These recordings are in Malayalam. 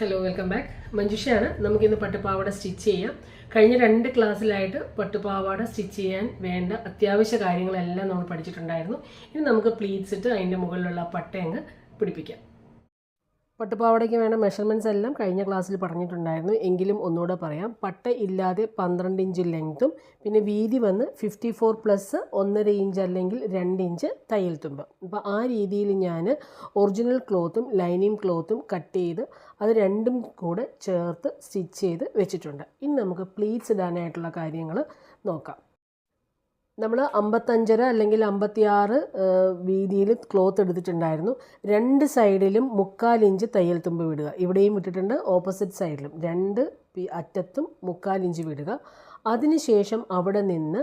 Hello welcome back മഞ്ജുഷയാണ്. നമുക്കിന്ന് പട്ടുപാവാട സ്റ്റിച്ച് ചെയ്യാം. കഴിഞ്ഞ രണ്ട് ക്ലാസ്സിലായിട്ട് പട്ടുപാവാട സ്റ്റിച്ച് ചെയ്യാൻ വേണ്ട അത്യാവശ്യ കാര്യങ്ങളെല്ലാം നമ്മൾ പഠിച്ചിട്ടുണ്ടായിരുന്നു. ഇനി നമുക്ക് പ്ലീറ്റ്സ് ഇട്ട് അതിന്റെ മുകളിലുള്ള പട്ടയങ്ങ് പിടിപ്പിക്കാം. പട്ടുപാവാടയ്ക്ക് വേണ്ട മെഷർമെന്റ്സ് എല്ലാം കഴിഞ്ഞ ക്ലാസ്സിൽ പറഞ്ഞിട്ടുണ്ടായിരുന്നു. എങ്കിലും ഒന്നുകൂടെ പറയാം. പട്ട ഇല്ലാതെ പന്ത്രണ്ട് ഇഞ്ച് ലെങ്ത്തും പിന്നെ വീതി വന്ന് ഫിഫ്റ്റി ഫോർ പ്ലസ് ഒന്നര ഇഞ്ച് അല്ലെങ്കിൽ രണ്ട് ഇഞ്ച് തയ്യൽ തുമ്പ്. അപ്പോൾ ആ രീതിയിൽ ഞാൻ ഒറിജിനൽ ക്ലോത്തും ലൈനിങ് ക്ലോത്തും കട്ട് ചെയ്ത് അത് രണ്ടും കൂടെ ചേർത്ത് സ്റ്റിച്ച് ചെയ്ത് വെച്ചിട്ടുണ്ട്. ഇനി നമുക്ക് പ്ലീറ്റ്സ് ഇടാനായിട്ടുള്ള കാര്യങ്ങൾ നോക്കാം. നമ്മൾ അമ്പത്തഞ്ചര അല്ലെങ്കിൽ അമ്പത്തിയാറ് വീതിയിൽ ക്ലോത്ത് എടുത്തിട്ടുണ്ടായിരുന്നു. രണ്ട് സൈഡിലും മുക്കാൽ ഇഞ്ച് തയ്യൽ തുമ്പ് വിടുക. ഇവിടെയും വിട്ടിട്ടുണ്ട് ഓപ്പോസിറ്റ് സൈഡിലും രണ്ട് അറ്റത്തും മുക്കാൽ ഇഞ്ച് വിടുക. അതിനുശേഷം അവിടെ നിന്ന്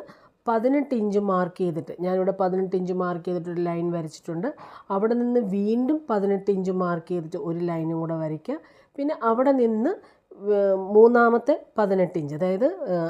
പതിനെട്ട് ഇഞ്ച് മാർക്ക് ചെയ്തിട്ട് ഞാനിവിടെ പതിനെട്ട് ഇഞ്ച് മാർക്ക് ചെയ്തിട്ട് ഒരു ലൈൻ വരച്ചിട്ടുണ്ട്. അവിടെ നിന്ന് വീണ്ടും പതിനെട്ട് ഇഞ്ച് മാർക്ക് ചെയ്തിട്ട് ഒരു ലൈനും കൂടെ വരയ്ക്കുക. പിന്നെ അവിടെ നിന്ന് മൂന്നാമത്തെ പതിനെട്ട് ഇഞ്ച്. അതായത്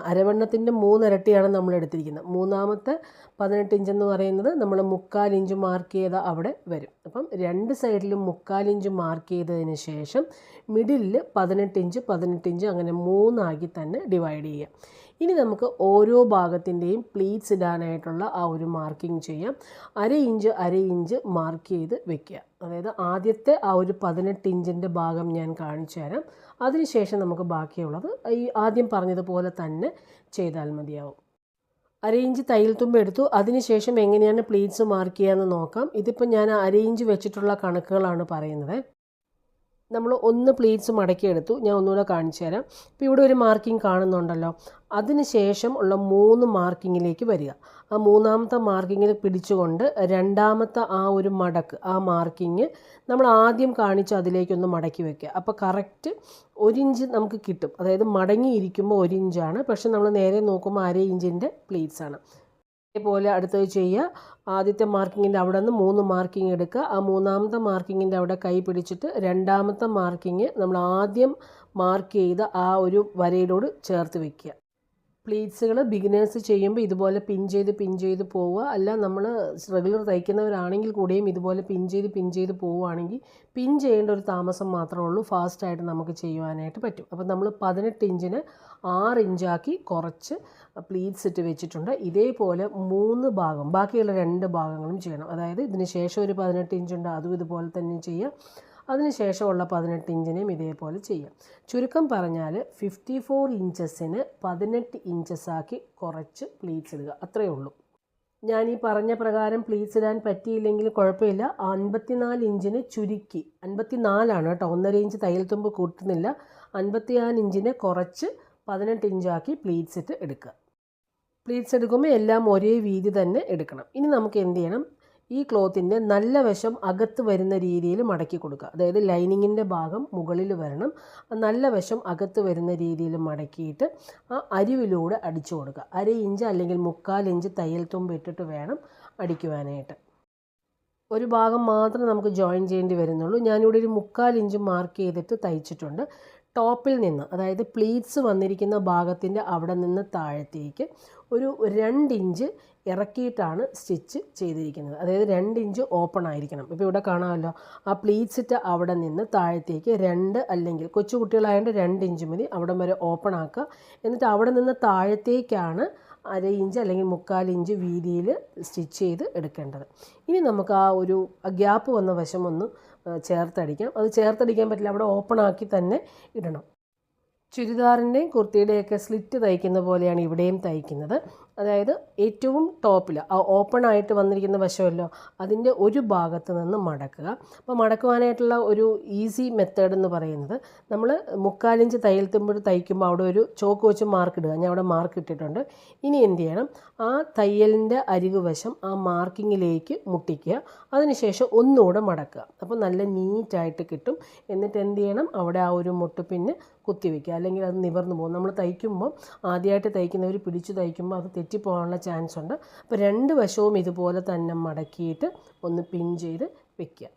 അരവണ്ണത്തിന്റെ മൂന്നിരട്ടിയാണ് നമ്മൾ എടുത്തിരിക്കുന്നത്. മൂന്നാമത്തെ പതിനെട്ട് ഇഞ്ച് എന്ന് പറയുന്നത് നമ്മൾ മുക്കാൽ ഇഞ്ച് മാർക്ക് ചെയ്ത അവിടെ വരും. അപ്പം രണ്ട് സൈഡിലും മുക്കാൽ ഇഞ്ച് മാർക്ക് ചെയ്തതിന് ശേഷം മിഡിലിൽ പതിനെട്ട് ഇഞ്ച് പതിനെട്ട് ഇഞ്ച് അങ്ങനെ മൂന്നാക്കി തന്നെ ഡിവൈഡ് ചെയ്യാം. ഇനി നമുക്ക് ഓരോ ഭാഗത്തിന്റെയും പ്ലീറ്റ്സ് ഇടാനായിട്ടുള്ള ആ ഒരു മാർക്കിംഗ് ചെയ്യാം. അര ഇഞ്ച് അര ഇഞ്ച് മാർക്ക് ചെയ്ത് വെക്കുക. അതായത് ആദ്യത്തെ ആ ഒരു പതിനെട്ട് ഇഞ്ചിന്റെ ഭാഗം ഞാൻ കാണിച്ചു തരാം. അതിനുശേഷം നമുക്ക് ബാക്കിയുള്ളത് ഈ ആദ്യം പറഞ്ഞതുപോലെ തന്നെ ചെയ്താൽ മതിയാവും. ഇഞ്ച് തയ്യൽ തുമ്പ് എടുത്തു. അതിനുശേഷം എങ്ങനെയാണ് പ്ലീറ്റ്സ് മാർക്ക് ചെയ്യാമെന്ന് നോക്കാം. ഇതിപ്പോൾ ഞാൻ അര ഇഞ്ച് വെച്ചിട്ടുള്ള കണക്കുകളാണ് പറയുന്നത്. നമ്മൾ ഒന്ന് പ്ലീറ്റ്സ് മടക്കിയെടുത്തു ഞാൻ ഒന്നുകൂടെ കാണിച്ചു തരാം. ഇപ്പോൾ ഇവിടെ ഒരു മാർക്കിംഗ് കാണുന്നുണ്ടല്ലോ. അതിന് ശേഷം ഉള്ള മൂന്ന് മാർക്കിങ്ങിലേക്ക് വരിക. ആ മൂന്നാമത്തെ മാർക്കിങ്ങിൽ പിടിച്ചുകൊണ്ട് രണ്ടാമത്തെ ആ ഒരു മടക്ക് ആ മാർക്കിങ് നമ്മൾ ആദ്യം കാണിച്ച് അതിലേക്കൊന്ന് മടക്കി വെക്കുക. അപ്പോൾ കറക്റ്റ് ഒരു ഇഞ്ച് നമുക്ക് കിട്ടും. അതായത് മടങ്ങിയിരിക്കുമ്പോൾ ഒരു ഇഞ്ചാണ് പക്ഷെ നമ്മൾ നേരെ നോക്കുമ്പോൾ അര ഇഞ്ചിന്റെ പ്ലീറ്റ്സ് ആണ്. ഇതേപോലെ അടുത്തത് ചെയ്യുക. ആദ്യത്തെ മാർക്കിങ്ങിന്റെ അവിടെ നിന്ന് മൂന്ന് മാർക്കിംഗ് എടുക്കുക. ആ മൂന്നാമത്തെ മാർക്കിങ്ങിന്റെ അവിടെ കൈ പിടിച്ചിട്ട് രണ്ടാമത്തെ മാർക്കിങ് നമ്മൾ ആദ്യം മാർക്ക് ചെയ്ത ആ ഒരു വരയിലോട് ചേർത്ത് വെക്കുക. പ്ലീറ്റ്സുകൾ ബിഗിനേഴ്സ് ചെയ്യുമ്പോൾ ഇതുപോലെ പിൻ ചെയ്ത് പിൻ ചെയ്ത് പോവുക. അല്ല നമ്മൾ റെഗുലർ തയ്ക്കുന്നവരാണെങ്കിൽ കൂടിയും ഇതുപോലെ പിൻ ചെയ്ത് പിൻ ചെയ്ത് പോവുകയാണെങ്കിൽ പിൻ ചെയ്യേണ്ട ഒരു താമസം മാത്രമേ ഉള്ളൂ. ഫാസ്റ്റായിട്ട് നമുക്ക് ചെയ്യുവാനായിട്ട് പറ്റും. അപ്പോൾ നമ്മൾ പതിനെട്ട് ഇഞ്ചിന് ആറ് ഇഞ്ചാക്കി കുറച്ച് പ്ലീറ്റ്സ് ഇട്ട് വെച്ചിട്ടുണ്ട്. ഇതേപോലെ മൂന്ന് ഭാഗം ബാക്കിയുള്ള രണ്ട് ഭാഗങ്ങളും ചെയ്യണം. അതായത് ഇതിന് ശേഷം ഒരു പതിനെട്ട് ഇഞ്ചുണ്ട് അതും ഇതുപോലെ തന്നെ ചെയ്യാം. അതിനുശേഷമുള്ള പതിനെട്ട് ഇഞ്ചിനെയും ഇതേപോലെ ചെയ്യാം. ചുരുക്കം പറഞ്ഞാൽ ഫിഫ്റ്റി ഫോർ ഇഞ്ചസിന് പതിനെട്ട് ഇഞ്ചസ് ആക്കി കുറച്ച് പ്ലീറ്റ്സ് ഇടുക. അത്രയേ ഉള്ളൂ. ഞാൻ ഈ പറഞ്ഞ പ്രകാരം പ്ലീറ്റ്സ് ഇടാൻ പറ്റിയില്ലെങ്കിൽ കുഴപ്പമില്ല. അൻപത്തിനാല് ഇഞ്ചിന് ചുരുക്കി. അൻപത്തിനാലാണ് കേട്ടോ. ഒന്നര ഇഞ്ച് തയ്യൽ തുമ്പ് കൂട്ടുന്നില്ല. അൻപത്തിനാല് ഇഞ്ചിനെ കുറച്ച് പതിനെട്ട് ഇഞ്ചാക്കി പ്ലീറ്റ്സ് ഇട്ട് എടുക്കുക. പ്ലീറ്റ്സ് എടുക്കുമ്പോൾ എല്ലാം ഒരേ വീതി തന്നെ എടുക്കണം. ഇനി നമുക്ക് എന്ത് ചെയ്യണം? ഈ ക്ലോത്തിന്റെ നല്ല വശം അകത്ത് വരുന്ന രീതിയിൽ മടക്കി കൊടുക്കുക. അതായത് ലൈനിങ്ങിന്റെ ഭാഗം മുകളിൽ വരണം. നല്ല വശം അകത്ത് വരുന്ന രീതിയിൽ മടക്കിയിട്ട് ആ അരിവിലൂടെ അടിച്ചു കൊടുക്കുക. അര ഇഞ്ച് അല്ലെങ്കിൽ മുക്കാൽ ഇഞ്ച് തയ്യൽ തുമ്പ് ഇട്ടിട്ട് വേണം അടിക്കുവാനായിട്ട്. ഒരു ഭാഗം മാത്രം നമുക്ക് ജോയിൻ ചെയ്യേണ്ടി വരുന്നുള്ളൂ. ഞാനിവിടെ ഒരു മുക്കാൽ ഇഞ്ച് മാർക്ക് ചെയ്തിട്ട് തയ്ച്ചിട്ടുണ്ട്. ടോപ്പിൽ നിന്ന് അതായത് പ്ലീറ്റ്സ് വന്നിരിക്കുന്ന ഭാഗത്തിന്റെ അവിടെ നിന്ന് താഴത്തേക്ക് ഒരു രണ്ട് ഇഞ്ച് ഇറക്കിയിട്ടാണ് സ്റ്റിച്ച് ചെയ്തിരിക്കുന്നത്. അതായത് രണ്ട് ഇഞ്ച് ഓപ്പൺ ആയിരിക്കണം. ഇപ്പോൾ ഇവിടെ കാണാമല്ലോ. ആ പ്ലീറ്റ്സ് ഇട്ട് അവിടെ നിന്ന് താഴത്തേക്ക് രണ്ട് അല്ലെങ്കിൽ കൊച്ചു കുട്ടികളായതുകൊണ്ട് രണ്ട് ഇഞ്ച് മതി. അവിടെ വരെ ഓപ്പൺ ആക്കുക. എന്നിട്ട് അവിടെ നിന്ന് താഴത്തേക്കാണ് അര ഇഞ്ച് അല്ലെങ്കിൽ മുക്കാൽ ഇഞ്ച് വീതിയിൽ സ്റ്റിച്ച് ചെയ്ത് എടുക്കേണ്ടത്. ഇനി നമുക്ക് ആ ഒരു ഗ്യാപ്പ് വന്ന വശം ഒന്ന് ചേർത്തടിക്കാം. അത് ചേർത്തടിക്കാൻ പറ്റില്ല. അവിടെ ഓപ്പൺ ആക്കി തന്നെ ഇടണം. ചുരിദാറിന്റെയും കുർത്തിയുടെയൊക്കെ സ്ലിറ്റ് തയ്ക്കുന്ന പോലെയാണ് ഇവിടെയും തയ്ക്കുന്നത്. അതായത് ഏറ്റവും ടോപ്പിൽ ആ ഓപ്പൺ ആയിട്ട് വന്നിരിക്കുന്ന വശമല്ലോ അതിന്റെ ഒരു ഭാഗത്ത് നിന്ന് മടക്കുക. അപ്പോൾ മടക്കുവാനായിട്ടുള്ള ഒരു ഈസി മെത്തേഡ് എന്ന് പറയുന്നത് നമ്മൾ മുക്കാലിഞ്ച് തയ്യൽ തുമ്പോൾ തയ്ക്കുമ്പോൾ അവിടെ ഒരു ചോക്ക് വെച്ച് മാർക്ക് ഇടുക. ഞാൻ അവിടെ മാർക്ക് ഇട്ടിട്ടുണ്ട്. ഇനി എന്ത് ചെയ്യണം? ആ തയ്യലിന്റെ അരികു വശം ആ മാർക്കിങ്ങിലേക്ക് മുട്ടിക്കുക. അതിനുശേഷം ഒന്നുകൂടെ മടക്കുക. അപ്പോൾ നല്ല നീറ്റായിട്ട് കിട്ടും. എന്നിട്ട് എന്ത് ചെയ്യണം? അവിടെ ആ ഒരു മുട്ട് മുട്ടുപിന്ന് കുത്തിവെക്കുക അല്ലെങ്കിൽ അത് നിവർന്നു പോകും. നമ്മൾ തയ്ക്കുമ്പോൾ ആദ്യമായിട്ട് തയ്ക്കുന്നവർ പിടിച്ച് തയ്ക്കുമ്പോൾ അത് തെറ്റിപ്പോകാനുള്ള ചാൻസ് ഉണ്ട് അപ്പോൾ രണ്ട് വശവും ഇതുപോലെ തന്നെ മടക്കിയിട്ട് ഒന്ന് പിൻ ചെയ്ത് വെക്കുക.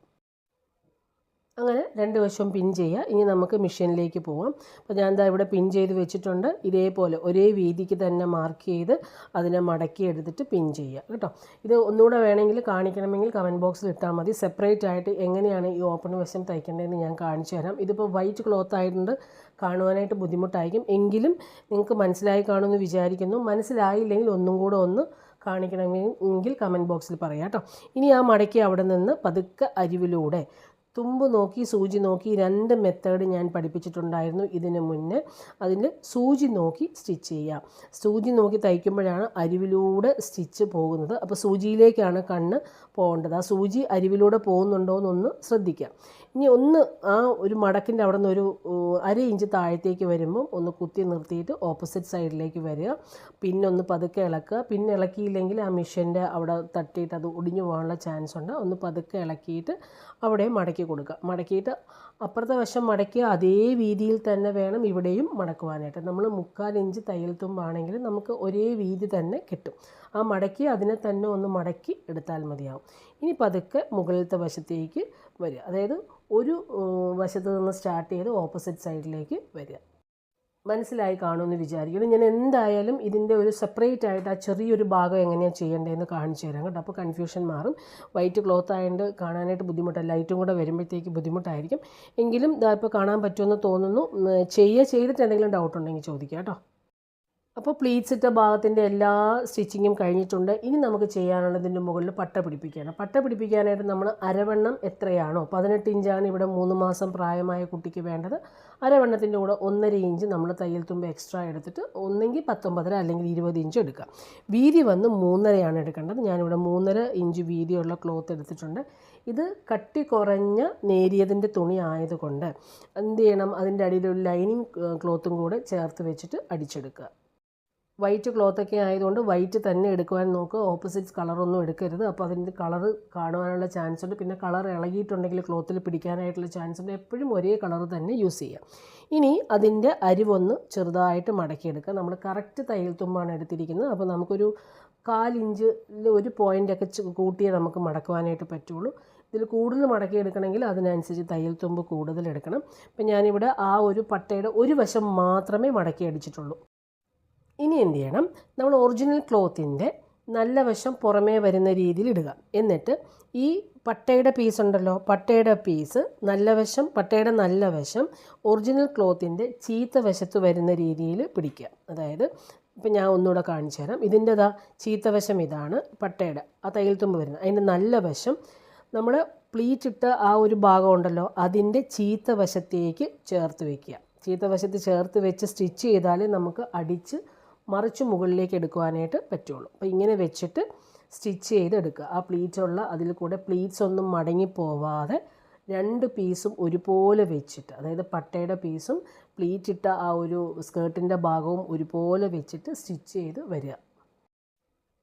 അങ്ങനെ രണ്ട് വശവും പിൻ ചെയ്യുക. ഇനി നമുക്ക് മെഷീനിലേക്ക് പോവാം. അപ്പോൾ ഞാൻ എന്താ ഇവിടെ പിൻ ചെയ്ത് വെച്ചിട്ടുണ്ട്. ഇതേപോലെ ഒരേ വീതിക്ക് തന്നെ മാർക്ക് ചെയ്ത് അതിനെ മടക്കി എടുത്തിട്ട് പിൻ ചെയ്യുക. കേട്ടോ? ഇത് ഒന്നുകൂടെ വേണമെങ്കിൽ കാണിക്കണമെങ്കിൽ കമന്റ് ബോക്സിൽ ഇട്ടാൽ മതി. സെപ്പറേറ്റ് ആയിട്ട് എങ്ങനെയാണ് ഈ ഓപ്പൺ വശം തയ്ക്കേണ്ടതെന്ന് ഞാൻ കാണിച്ചു തരാം. ഇതിപ്പോൾ വൈറ്റ് ക്ലോത്ത് ആയതുകൊണ്ട് കാണുവാനായിട്ട് ബുദ്ധിമുട്ടായിരിക്കും. എങ്കിലും നിങ്ങൾക്ക് മനസ്സിലായി കാണുമെന്ന് വിചാരിക്കുന്നു. മനസ്സിലായില്ലെങ്കിൽ ഒന്നും കൂടെ ഒന്ന് കാണിക്കണമെങ്കിൽ കമന്റ് ബോക്സിൽ പറയാം കേട്ടോ. ഇനി ആ മടക്കി അവിടെ നിന്ന് പതുക്കെ അരിവിലൂടെ തുമ്പ് നോക്കി സൂചി നോക്കി രണ്ട് മെത്തേഡ് ഞാൻ പഠിപ്പിച്ചിട്ടുണ്ടായിരുന്നു ഇതിന് മുന്നേ. അതിൽ സൂചി നോക്കി സ്റ്റിച്ച് ചെയ്യാം. സൂചി നോക്കി തയ്ക്കുമ്പോഴാണ് അരിവിലൂടെ സ്റ്റിച്ച് പോകുന്നത്. അപ്പോൾ സൂചിയിലേക്കാണ് കണ്ണ് പോകേണ്ടത്. ആ സൂചി അരിവിലൂടെ പോകുന്നുണ്ടോ എന്നൊന്ന് ശ്രദ്ധിക്കാം. ഇനി ഒന്ന് ആ ഒരു മടക്കിന്റെ അവിടെ നിന്ന് ഒരു അര ഇഞ്ച് താഴത്തേക്ക് വരുമ്പോൾ ഒന്ന് കുത്തി നിർത്തിയിട്ട് ഓപ്പോസിറ്റ് സൈഡിലേക്ക് വരിക. പിന്നെ ഒന്ന് പതുക്കെ ഇളക്കുക. പിന്നെ ഇളക്കിയില്ലെങ്കിൽ ആ മിഷന്റെ അവിടെ തട്ടിയിട്ട് അത് ഒടിഞ്ഞു പോകാനുള്ള ചാൻസ് ഉണ്ട്. ഒന്ന് പതുക്കെ ഇളക്കിയിട്ട് അവിടെ മടക്കി കൊടുക്കുക. മടക്കിയിട്ട് അപ്പുറത്തെ വശം മടക്കിയ അതേ വീതിയിൽ തന്നെ വേണം ഇവിടെയും മടക്കുവാനായിട്ട്. നമ്മൾ മുക്കാൽ ഇഞ്ച് തയ്യൽ തുമ്പാണെങ്കിൽ നമുക്ക് ഒരേ വീതി തന്നെ കിട്ടും. ആ മടക്കി അതിനെ തന്നെ ഒന്ന് മടക്കി എടുത്താൽ മതിയാവും. ഇനി പതുക്കെ മുകളിലത്തെ വശത്തേക്ക് വരിക. അതായത് ഒരു വശത്ത് നിന്ന് സ്റ്റാർട്ട് ചെയ്ത് ഓപ്പോസിറ്റ് സൈഡിലേക്ക് വരിക. മനസ്സിലായി കാണുമെന്ന് വിചാരിക്കുന്നു. ഞാൻ എന്തായാലും ഇതിന്റെ ഒരു സെപ്പറേറ്റ് ആയിട്ട് ആ ചെറിയൊരു ഭാഗം എങ്ങനെയാണ് ചെയ്യേണ്ടതെന്ന് കാണിച്ചു തരാം കേട്ടോ. അപ്പോൾ കൺഫ്യൂഷൻ മാറും. വൈറ്റ് ക്ലോത്ത് ആയതുകൊണ്ട് കാണാനായിട്ട് ബുദ്ധിമുട്ടല്ല ലൈറ്റും കൂടെ വരുമ്പോഴത്തേക്ക് ബുദ്ധിമുട്ടായിരിക്കും. എങ്കിലും ഇതാ ഇപ്പോൾ കാണാൻ പറ്റുമെന്ന് തോന്നുന്നു. ചെയ്യുക ചെയ്തിട്ട് എന്തെങ്കിലും ഡൗട്ട് ഉണ്ടെങ്കിൽ ചോദിക്കാം കേട്ടോ. അപ്പോൾ പ്ലീറ്റ്സ് ഇട്ട ഭാഗത്തിന്റെ എല്ലാ സ്റ്റിച്ചിങ്ങും കഴിഞ്ഞിട്ടുണ്ട്. ഇനി നമുക്ക് ചെയ്യാനുള്ളതിന്റെ മുകളിൽ പട്ട പിടിപ്പിക്കുകയാണ് പട്ട പിടിപ്പിക്കാനായിട്ട് നമ്മൾ അരവണ്ണം എത്രയാണോ? പതിനെട്ട് ഇഞ്ചാണ് ഇവിടെ മൂന്ന് മാസം പ്രായമായ കുട്ടിക്ക് വേണ്ടത്. അരവണ്ണത്തിന്റെ കൂടെ ഒന്നര ഇഞ്ച് നമ്മൾ തയ്യൽ തുമ്പ് എക്സ്ട്രാ എടുത്തിട്ട് ഒന്നെങ്കിൽ പത്തൊമ്പതര അല്ലെങ്കിൽ ഇരുപത് ഇഞ്ച് എടുക്കുക വീതി വന്ന് മൂന്നരയാണ് എടുക്കേണ്ടത്. ഞാനിവിടെ മൂന്നര ഇഞ്ച് വീതിയുള്ള ക്ലോത്ത് എടുത്തിട്ടുണ്ട്. ഇത് കട്ടി കുറഞ്ഞ നേരിയതിന്റെ തുണി ആയതുകൊണ്ട് എന്ത് ചെയ്യണം? അതിന്റെ അടിയിൽ ഒരു ലൈനിങ് ക്ലോത്തും കൂടെ ചേർത്ത് വെച്ചിട്ട് അടിച്ചെടുക്കുക. വൈറ്റ് ക്ലോത്തൊക്കെ ആയതുകൊണ്ട് വൈറ്റ് തന്നെ എടുക്കുവാൻ നോക്കുക ഓപ്പോസിറ്റ് കളറൊന്നും എടുക്കരുത്. അപ്പോൾ അതിന്റെ കളർ കാണുവാനുള്ള ചാൻസ് ഉണ്ട്. പിന്നെ കളർ ഇളകിയിട്ടുണ്ടെങ്കിൽ ക്ലോത്തിൽ പിടിക്കാനായിട്ടുള്ള ചാൻസ് ഉണ്ട്. എപ്പോഴും ഒരേ കളർ തന്നെ യൂസ് ചെയ്യുക ഇനി അതിന്റെ അരിവൊന്ന് ചെറുതായിട്ട് മടക്കിയെടുക്കുക നമ്മൾ കറക്റ്റ് തയ്യൽ തുമ്പാണ് എടുത്തിരിക്കുന്നത്. അപ്പോൾ നമുക്കൊരു കാലിഞ്ചിൽ ഒരു പോയിന്റൊക്കെ കൂട്ടിയേ നമുക്ക് മടക്കുവാനായിട്ട് പറ്റുള്ളൂ. ഇതിൽ കൂടുതൽ മടക്കി എടുക്കണമെങ്കിൽ അതിനനുസരിച്ച് തയ്യൽ തുമ്പ് കൂടുതൽ എടുക്കണം. ഇപ്പം ഞാനിവിടെ ആ ഒരു പട്ടയുടെ ഒരു വശം മാത്രമേ മടക്കി അടിച്ചിട്ടുള്ളൂ. ഇനി എന്ത് ചെയ്യണം? നമ്മൾ ഒറിജിനൽ ക്ലോത്തിന്റെ നല്ല വശം പുറമേ വരുന്ന രീതിയിൽ ഇടുക. എന്നിട്ട് ഈ പട്ടയുടെ പീസ് ഉണ്ടല്ലോ പട്ടയുടെ പീസ് നല്ല വശം പട്ടയുടെ നല്ല വശം ഒറിജിനൽ ക്ലോത്തിന്റെ ചീത്ത വശത്ത് വരുന്ന രീതിയിൽ പിടിക്കുക. അതായത് ഇപ്പം ഞാൻ ഒന്നുകൂടെ കാണിച്ചു തരാം. ഇതിന്റെ ദാ ചീത്ത വശം ഇതാണ് പട്ടയുടെ ആ തയ്യൽ തുമ്പ് വരുന്നത്. അതിന്റെ നല്ല വശം നമ്മൾ പ്ലീറ്റ് ഇട്ട ആ ഒരു ഭാഗം ഉണ്ടല്ലോ അതിന്റെ ചീത്ത വശത്തേക്ക് ചേർത്ത് വയ്ക്കുക ചീത്ത വശത്ത് ചേർത്ത് വെച്ച് സ്റ്റിച്ച് ചെയ്താൽ നമുക്ക് അടിച്ച് മറിച്ച് മുകളിലേക്ക് എടുക്കുവാനായിട്ട് പറ്റുള്ളൂ. അപ്പോൾ ഇങ്ങനെ വെച്ചിട്ട് സ്റ്റിച്ച് ചെയ്തെടുക്കുക. ആ പ്ലീറ്റുള്ള അതിൽ കൂടെ പ്ലീറ്റ്സ് ഒന്നും മടങ്ങി പോവാതെ രണ്ട് പീസും ഒരുപോലെ വെച്ചിട്ട് അതായത് പട്ടയുടെ പീസും പ്ലീറ്റ് ഇട്ട ആ ഒരു സ്കേർട്ടിന്റെ ഭാഗവും ഒരുപോലെ വെച്ചിട്ട് സ്റ്റിച്ച് ചെയ്ത് വരിക.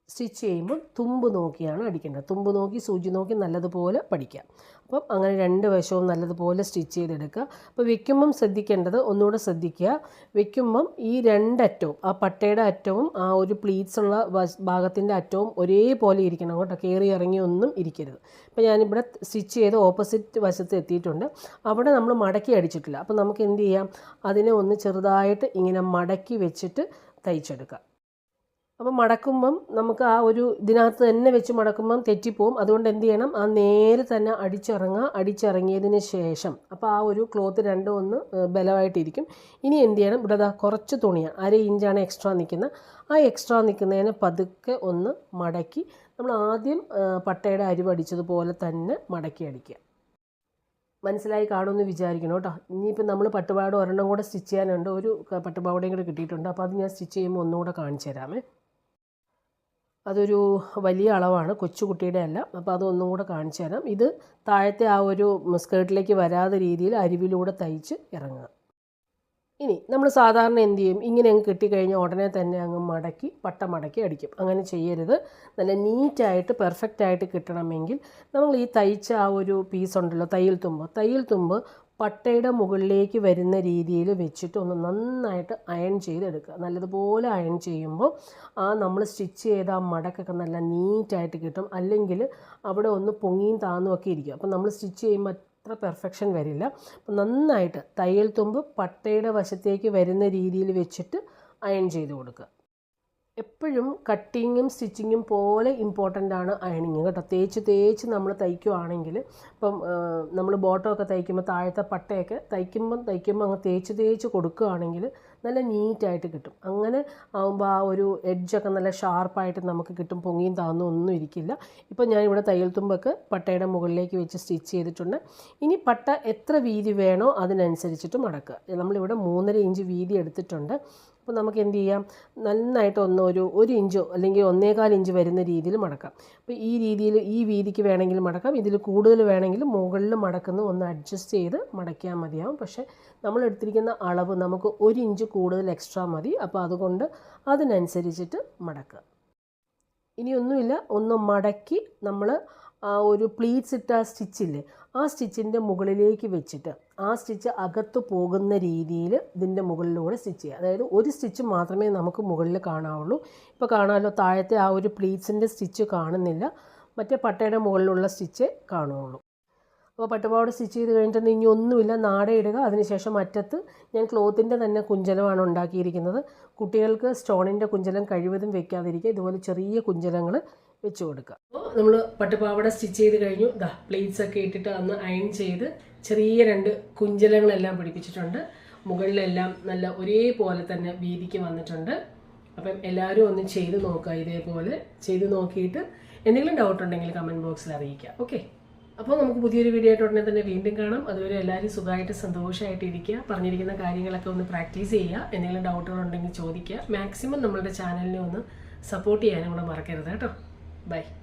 സ്റ്റിച്ച് ചെയ്യുമ്പോൾ തുമ്പ് നോക്കിയാണ് അടിക്കേണ്ടത്. തുമ്പ് നോക്കി സൂചി നോക്കി നല്ലതുപോലെ പഠിക്കുക. അപ്പം അങ്ങനെ രണ്ട് വശവും നല്ലതുപോലെ സ്റ്റിച്ച് ചെയ്തെടുക്കുക. അപ്പോൾ വെക്കുമ്പം ശ്രദ്ധിക്കേണ്ടത് ഒന്നുകൂടെ ശ്രദ്ധിക്കുക. വെക്കുമ്പം ഈ രണ്ടറ്റവും ആ പട്ടയുടെ അറ്റവും ആ ഒരു പ്ലീറ്റ്സ് ഉള്ള ഭാഗത്തിന്റെ അറ്റവും ഒരേപോലെ ഇരിക്കണം കേട്ടോ. കയറി ഇറങ്ങി ഒന്നും ഇരിക്കരുത്. അപ്പോൾ ഞാനിവിടെ സ്റ്റിച്ച് ചെയ്ത് ഓപ്പോസിറ്റ് വശത്ത് എത്തിയിട്ടുണ്ട്. അവിടെ നമ്മൾ മടക്കി അടിച്ചിട്ടില്ല. അപ്പോൾ നമുക്ക് എന്ത് ചെയ്യാം? അതിനെ ഒന്ന് ചെറുതായിട്ട് ഇങ്ങനെ മടക്കി വെച്ചിട്ട് തയ്ച്ചെടുക്കാം അപ്പം മടക്കുമ്പം നമുക്ക് ആ ഒരു ഇതിനകത്ത് തന്നെ വെച്ച് മടക്കുമ്പം തെറ്റിപ്പോവും. അതുകൊണ്ട് എന്ത് ചെയ്യണം? ആ നേരെ തന്നെ അടിച്ചിറങ്ങുക. അടിച്ചിറങ്ങിയതിന് ശേഷം. അപ്പോൾ ആ ഒരു ക്ലോത്ത് രണ്ടും ഒന്ന് ബലമായിട്ടിരിക്കും. ഇനി എന്ത് ചെയ്യണം? ഇവിടെ കുറച്ച് തുണിയാണ് അര ഇഞ്ചാണ് എക്സ്ട്രാ നിൽക്കുന്നത്. ആ എക്സ്ട്രാ നിൽക്കുന്നതിനെ പതുക്കെ ഒന്ന് മടക്കി നമ്മൾ ആദ്യം പട്ടയുടെ അരിവ് അടിച്ചതുപോലെ തന്നെ മടക്കി അടിക്കുക. മനസ്സിലായി കാണുമെന്ന് വിചാരിക്കണം കേട്ടോ. ഇനിയിപ്പോൾ നമ്മൾ പട്ടുപാട് ഒരെണ്ണം കൂടെ സ്റ്റിച്ച് ചെയ്യാനുണ്ട്. ഒരു പട്ടുപാവാടയും കൂടെ കിട്ടിയിട്ടുണ്ട്. അപ്പോൾ അത് ഞാൻ സ്റ്റിച്ച് ചെയ്യുമ്പോൾ ഒന്നുകൂടെ കാണിച്ചു തരാമേ. അതൊരു വലിയ അളവാണ് കൊച്ചുകുട്ടിയുടെ അല്ല. അപ്പോൾ അതൊന്നും കൂടെ കാണിച്ചു തരാം. ഇത് താഴത്തെ ആ ഒരു സ്കേർട്ടിലേക്ക് വരാത്ത രീതിയിൽ അരിവിലൂടെ തയ്ച്ച് ഇറങ്ങുക. ഇനി നമ്മൾ സാധാരണ എന്ത് ചെയ്യും? ഇങ്ങനെ അങ്ങ് കിട്ടിക്കഴിഞ്ഞാൽ ഉടനെ തന്നെ അങ്ങ് മടക്കി പട്ട മടക്കി അടിക്കും. അങ്ങനെ ചെയ്യരുത്. നല്ല നീറ്റായിട്ട് പെർഫെക്റ്റായിട്ട് കിട്ടണമെങ്കിൽ നമ്മൾ ഈ തയ്ച്ച ആ ഒരു പീസ് ഉണ്ടല്ലോ തയ്യൽ തുമ്പ്. തയ്യൽ തുമ്പ് പട്ടയുടെ മുകളിലേക്ക് വരുന്ന രീതിയിൽ വെച്ചിട്ട് ഒന്ന് നന്നായിട്ട് അയൺ ചെയ്തെടുക്കുക. നല്ലതുപോലെ അയൺ ചെയ്യുമ്പോൾ ആ നമ്മൾ സ്റ്റിച്ച് ചെയ്ത ആ മടക്കൊക്കെ നല്ല നീറ്റായിട്ട് കിട്ടും. അല്ലെങ്കിൽ അവിടെ ഒന്ന് പൊങ്ങിയും താന്നും ഒക്കെ ഇരിക്കും. അപ്പോൾ നമ്മൾ സ്റ്റിച്ച് ചെയ്യുമ്പോൾ അത്ര പെർഫെക്ഷൻ വരില്ല. അപ്പം നന്നായിട്ട് തയ്യൽ തുമ്പ് പട്ടയുടെ വശത്തേക്ക് വരുന്ന രീതിയിൽ വെച്ചിട്ട് അയൺ ചെയ്ത് കൊടുക്കുക. എപ്പോഴും കട്ടിങ്ങും സ്റ്റിച്ചിങ്ങും പോലെ ഇമ്പോർട്ടന്റ് ആണ് അയണിങ് കേട്ടോ. തേച്ച് തേച്ച് നമ്മൾ തയ്ക്കുവാണെങ്കിൽ ഇപ്പം നമ്മൾ ബോട്ടമൊക്കെ തയ്ക്കുമ്പോൾ താഴത്തെ പട്ടയൊക്കെ തയ്ക്കുമ്പം തയ്ക്കുമ്പോൾ അങ്ങ് തേച്ച് തേച്ച് കൊടുക്കുകയാണെങ്കിൽ നല്ല നീറ്റായിട്ട് കിട്ടും. അങ്ങനെ ആകുമ്പോൾ ആ ഒരു എഡ്ജൊക്കെ നല്ല ഷാർപ്പായിട്ട് നമുക്ക് കിട്ടും. പൊങ്ങിയും താന്നും ഒന്നും ഇരിക്കില്ല. ഇപ്പോൾ ഞാനിവിടെ തയ്യൽ തുമ്പൊക്കെ പട്ടയുടെ മുകളിലേക്ക് വെച്ച് സ്റ്റിച്ച് ചെയ്തിട്ടുണ്ട്. ഇനി പട്ട എത്ര വീതി വേണോ അതിനനുസരിച്ചിട്ട് മടക്കുക. നമ്മളിവിടെ മൂന്നര ഇഞ്ച് വീതി എടുത്തിട്ടുണ്ട്. അപ്പോൾ നമുക്ക് എന്ത് ചെയ്യാം? നന്നായിട്ട് ഒന്ന് ഒരു ഒരു ഇഞ്ചോ അല്ലെങ്കിൽ ഒന്നേകാൽ ഇഞ്ച് വരുന്ന രീതിയിൽ മടക്കാം. അപ്പോൾ ഈ രീതിയിൽ ഈ വീതിക്ക് വേണമെങ്കിൽ മടക്കാം. ഇതിൽ കൂടുതൽ വേണമെങ്കിൽ മുകളിൽ മടക്കുന്ന ഒന്ന് അഡ്ജസ്റ്റ് ചെയ്ത് മടക്കിയാൽ മതിയാവും. പക്ഷേ നമ്മൾ എടുത്തിരിക്കുന്ന അളവ് നമുക്ക് ഒരു ഇഞ്ച് കൂടുതൽ എക്സ്ട്രാ മതി. അപ്പോൾ അതുകൊണ്ട് അതിനനുസരിച്ചിട്ട് മടക്കുക. ഇനിയൊന്നുമില്ല ഒന്ന് മടക്കി നമ്മൾ ആ ഒരു പ്ലീറ്റ്സ് ഇട്ട സ്റ്റിച്ചില്ലേ ആ സ്റ്റിച്ചിന്റെ മുകളിലേക്ക് വെച്ചിട്ട് ആ സ്റ്റിച്ച് അകത്ത് പോകുന്ന രീതിയിൽ ഇതിന്റെ മുകളിലൂടെ സ്റ്റിച്ച് ചെയ്യുക. അതായത് ഒരു സ്റ്റിച്ച് മാത്രമേ നമുക്ക് മുകളിൽ കാണാവുള്ളൂ. ഇപ്പോൾ കാണാമല്ലോ താഴത്തെ ആ ഒരു പ്ലീറ്റ്സിന്റെ സ്റ്റിച്ച് കാണുന്നില്ല. മറ്റേ പട്ടയുടെ മുകളിലുള്ള സ്റ്റിച്ച് കാണുകയുള്ളൂ. അപ്പോൾ പട്ടുപാവാട സ്റ്റിച്ച് ചെയ്ത് കഴിഞ്ഞിട്ട് ഇനി ഒന്നുമില്ല നാട ഇടുക. അതിനുശേഷം അറ്റത്ത് ഞാൻ ക്ലോത്തിന്റെ തന്നെ കുഞ്ചലമാണ് ഉണ്ടാക്കിയിരിക്കുന്നത്. കുട്ടികൾക്ക് സ്റ്റോണിന്റെ കുഞ്ചലം കഴിവതും വെക്കാതിരിക്കുക. ഇതുപോലെ ചെറിയ കുഞ്ചലങ്ങൾ വെച്ച് കൊടുക്കുക. അപ്പോൾ നമ്മൾ പട്ടുപാവട സ്റ്റിച്ച് ചെയ്ത് കഴിഞ്ഞു. ദാ പ്ലേറ്റ്സ് ഒക്കെ ഇട്ടിട്ട് അന്ന് അയൺ ചെയ്ത് ചെറിയ രണ്ട് കുഞ്ചലങ്ങളെല്ലാം പിടിപ്പിച്ചിട്ടുണ്ട്. മുകളിലെല്ലാം നല്ല ഒരേപോലെ തന്നെ വീതിക്ക് വന്നിട്ടുണ്ട്. അപ്പം എല്ലാവരും ഒന്ന് ചെയ്ത് നോക്കുക ഇതേപോലെ. ചെയ്ത് നോക്കിയിട്ട് എന്തെങ്കിലും ഡൗട്ട് ഉണ്ടെങ്കിൽ കമന്റ് ബോക്സിൽ അറിയിക്കുക. ഓക്കെ അപ്പോൾ നമുക്ക് പുതിയൊരു വീഡിയോ ആയിട്ട് ഉടനെ തന്നെ വീണ്ടും കാണാം. അതുവരെ എല്ലാവരും സുഖമായിട്ട് സന്തോഷമായിട്ട് ഇരിക്കുക പറഞ്ഞിരിക്കുന്ന കാര്യങ്ങളൊക്കെ ഒന്ന് പ്രാക്ടീസ് ചെയ്യുക. എന്തെങ്കിലും ഡൗട്ടുകൾ ഉണ്ടെങ്കിൽ ചോദിക്കുക. മാക്സിമം നമ്മളുടെ ചാനലിനെ ഒന്ന് സപ്പോർട്ട് ചെയ്യാനും കൂടെ മറക്കരുത് കേട്ടോ. Bye.